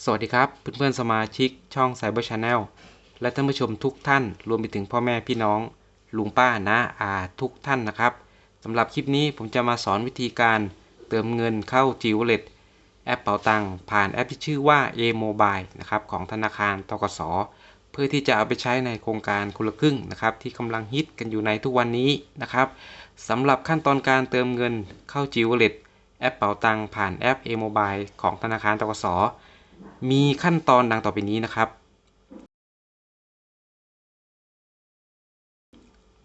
สวัสดีครับเพื่อนๆสมาชิกช่อง Cyber Channel และท่านผู้ชมทุกท่าน รวมไปถึงพ่อแม่พี่น้อง ลุงป้าน้าอาทุกท่านนะครับสำหรับคลิปนี้ผมจะมาสอนวิธีการเติมเงินเข้า G Wallet แอปเป๋าตังค์ผ่านแอปที่ชื่อว่า A Mobile นะครับของธนาคารตกส เพื่อที่จะเอาไปใช้ในโครงการคนละครึ่งนะครับที่กำลังฮิตกันอยู่ในทุกวันนี้นะครับสำหรับขั้นตอนการเติมเงินเข้า G Wallet แอปเป๋าตังค์ผ่านแอป A Mobile ของธนาคารตกส มีขั้นตอนดังต่อไปนี้นะครับ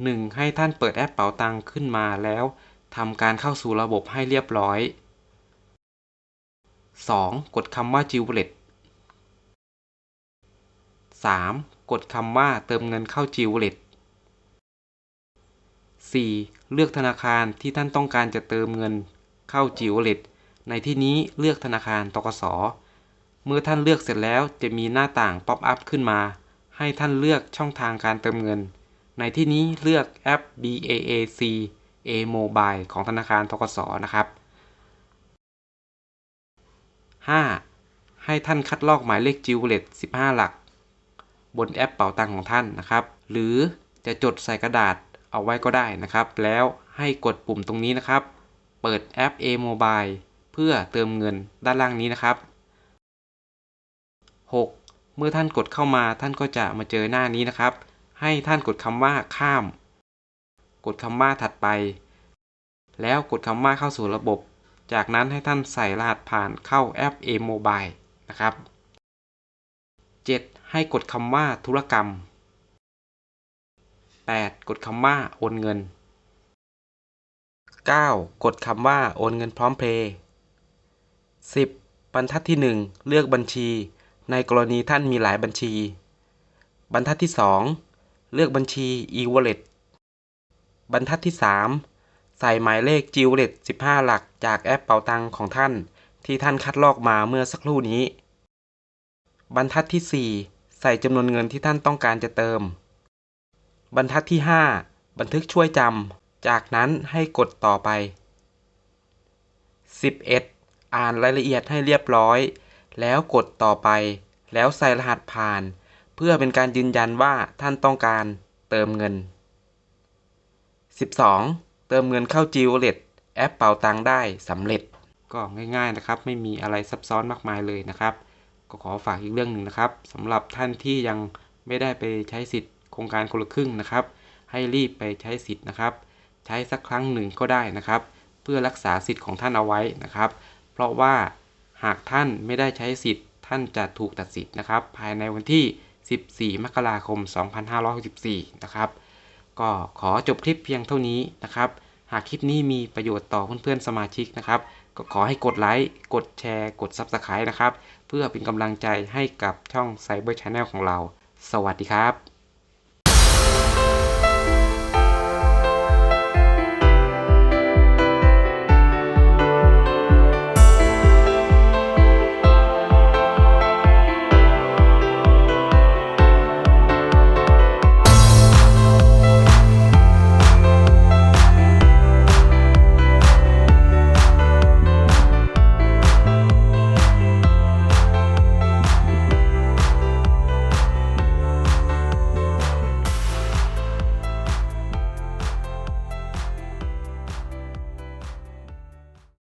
1. ให้ท่านเปิดแอปเป๋าตังค์ขึ้นมาแล้วทำการเข้าสู่ระบบให้เรียบร้อย 2. กดคำว่า G Wallet 3. กดคำว่าเติมเงินเข้า G Wallet 4. เลือกธนาคารที่ท่านต้องการจะเติมเงินเข้า G Wallet ในที่นี้เลือกธนาคารตกส เมื่อท่านเลือกเสร็จแล้วจะมีหน้าต่างป๊อปอัพขึ้นมา ให้ท่านเลือกช่องทางการเติมเงิน ในที่นี้เลือกแอป BAAC A Mobile ของธนาคารทกสนะครับ 5. ให้ท่านคัดลอกหมายเลขจิวเลต15 หลัก บนแอปเป๋าตังค์ของท่านนะครับ หรือจะจดใส่กระดาษเอาไว้ก็ได้นะครับ แล้วให้กดปุ่มตรงนี้นะครับ เปิดแอป A Mobile เพื่อเติมเงินด้านล่างนี้นะครับ 6. เมื่อท่านกดเข้ามาท่านก็จะมาเจอหน้านี้นะครับ ให้ท่านกดคำว่าข้าม กดคำว่าถัดไป แล้วกดคำว่าเข้าสู่ระบบ จากนั้นให้ท่านใส่รหัสผ่านเข้าแอป A Mobile นะครับ 7. ให้กดคำว่าธุรกรรม 8. กดคำว่าโอนเงิน 9. กดคำว่าโอนเงินพร้อมเพย์ 10. บรรทัดที่ 1 เลือกบัญชี ในกรณีท่านมีหลายบัญชี บรรทัดที่ 2 เลือกบัญชี e-wallet บรรทัดที่ 3 ใส่หมายเลข g-wallet 15 หลักจากแอปเป๋าตังของท่าน ที่ท่านคัดลอกมาเมื่อสักครู่นี้ บรรทัดที่ 4 ใส่จำนวนเงินที่ท่านต้องการจะเติม บรรทัดที่ 5 บันทึกช่วยจำ จากนั้นให้กดต่อไป 11. อ่านรายละเอียดให้เรียบร้อย แล้วกดต่อไป แล้วใส่รหัสผ่าน เพื่อเป็นการยืนยันว่าท่านต้องการเติมเงิน 12. เติมเงินเข้า G Wallet แอปเป๋าตังได้สำเร็จ ก็ง่ายๆนะครับ ไม่มีอะไรซับซ้อนมากมายเลยนะครับ ก็ขอฝากอีกเรื่องหนึ่งนะครับสำหรับท่านที่ยังไม่ได้ไปใช้สิทธิ์โครงการคนละครึ่งนะครับ ให้รีบไปใช้สิทธิ์นะครับ ใช้สักครั้งหนึ่งก็ได้นะครับ เพื่อรักษาสิทธิ์ของท่านเอาไว้นะครับ เพราะว่า หากท่านไม่ได้ใช้สิทธิ์ ท่านจะถูกตัดสิทธิ์นะครับ ภายในวันที่ 14 มกราคม 2564 นะครับ ก็ขอจบคลิปเพียงเท่านี้นะครับ หากคลิปนี้มีประโยชน์ต่อเพื่อนๆสมาชิกนะครับ ก็ขอให้กดไลค์ กดแชร์ กด Subscribe นะครับ เพื่อเป็นกำลังใจให้กับช่อง Cyber Channel ของเรา สวัสดีครับ